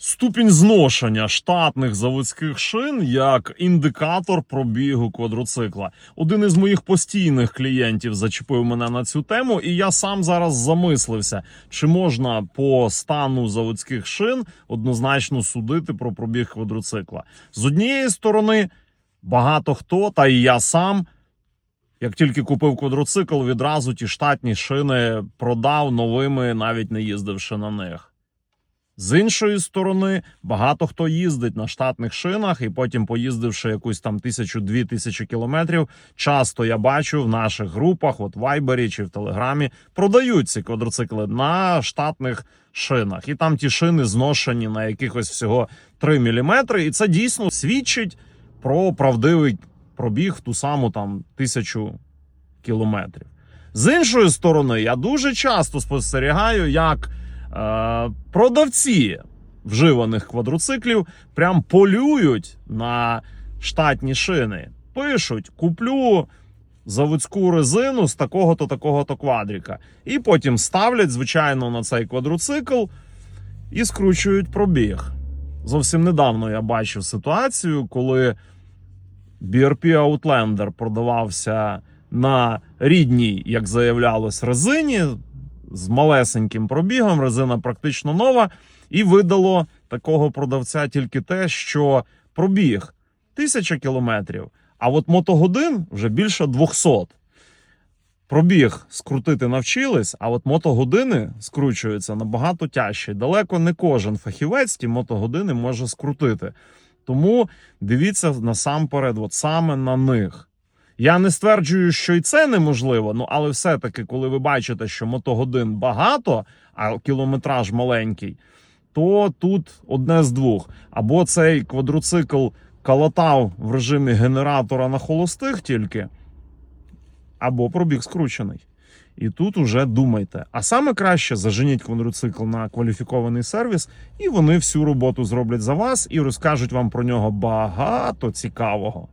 Ступінь зношення штатних заводських шин як індикатор пробігу квадроцикла. Один із моїх постійних клієнтів зачепив мене на цю тему, і я сам зараз замислився, чи можна по стану заводських шин однозначно судити про пробіг квадроцикла. З однієї сторони, багато хто, та і я сам. Як тільки купив квадроцикл, відразу ті штатні шини продав новими, навіть не їздивши на них. З іншої сторони, багато хто їздить на штатних шинах, і потім, поїздивши якусь там тисячу-дві тисячі кілометрів, часто я бачу в наших групах, от в Вайбері чи в Телеграмі, продають ці квадроцикли на штатних шинах. І там ті шини зношені на якихось всього 3 мм, і це дійсно свідчить про правдивий пробіг ту саму там тисячу кілометрів. З іншої сторони, я дуже часто спостерігаю, як продавці вживаних квадроциклів прям полюють на штатні шини. Пишуть: куплю заводську резину з такого-то такого-то квадріка. І потім ставлять, звичайно, на цей квадроцикл і скручують пробіг. Зовсім недавно я бачив ситуацію, коли BRP Outlander продавався на рідній, як заявлялось, резині з малесеньким пробігом. Резина практично нова, і видало такого продавця тільки те, що пробіг 1000 кілометрів, а от мотогодин вже більше 200. Пробіг скрутити навчились, а от мотогодини скручуються набагато тяжче. Далеко не кожен фахівець ті мотогодини може скрутити. Тому дивіться насамперед, от саме на них. Я не стверджую, що і це неможливо, ну але все-таки, коли ви бачите, що мотогодин багато, а кілометраж маленький, то тут одне з двох. Або цей квадроцикл калатав в режимі генератора на холостих тільки, або пробіг скручений. І тут уже думайте. А саме краще заженіть квадроцикл на кваліфікований сервіс, і вони всю роботу зроблять за вас і розкажуть вам про нього багато цікавого.